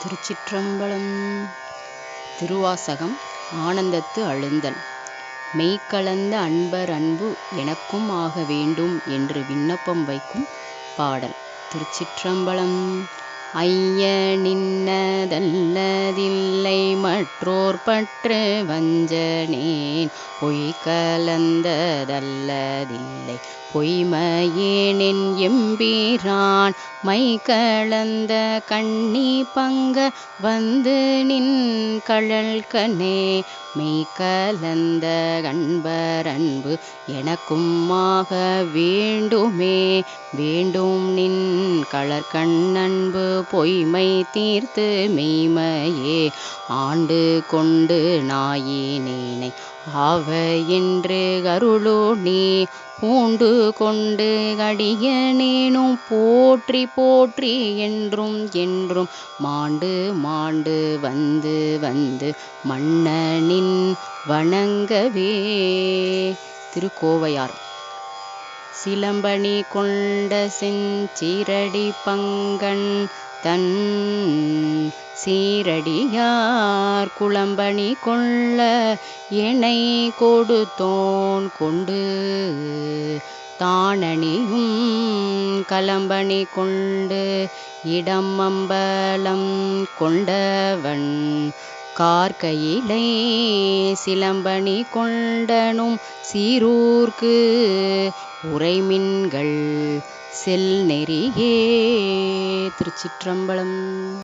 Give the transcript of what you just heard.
திருச்சிற்றம்பலம் திருவாசகம் ஆனந்தத்து அழுந்தல். மெய்கலந்த அன்பர் அன்பு எனக்கும் ஆக வேண்டும் என்று விண்ணப்பம் வைக்கும் பாடல். திருச்சிற்றம்பலம் ஐய நின்னதல்லதில்லை மற்றோர் பற்று வஞ்சனேன். பொய் கலந்ததல்லதில்லை பொய்மையேனின் எம்பீரான் மை கலந்த கண்ணி பங்க வந்து நின் கழல்கனே மெய் கலந்த கண்பர் அன்பு எனக்கும்மாக வேண்டுமே வேண்டும் நின் கழற்கண் அன்பு பொய்மை தீர்த்து மெய்மையே ஆண்டு கொண்டு நாயினேனை ஆவ என்று கருளோ நீ பூண்டு கொண்டு அடியனேனும் போற்றி போற்றி என்றும் என்றும் மாண்டு மாண்டு வந்து வந்து மன்னனின் வணங்கவே. திருக்கோவையார். சிலம்பணி கொண்ட செஞ்சிரடி பங்கன் தன் சீரடியார் குளம்பணி கொள்ள இணை கொடுத்தோன் கொண்டு. தானணியும் கலம்பணி கொண்டு இடம் அம்பலம் கொண்டவன். கார்கையிலே சிலம்பணி கொண்டனும் சீரூர்க்கு உரைமின்கள். செல் நெறியே திருச்சிற்றம்பலம்.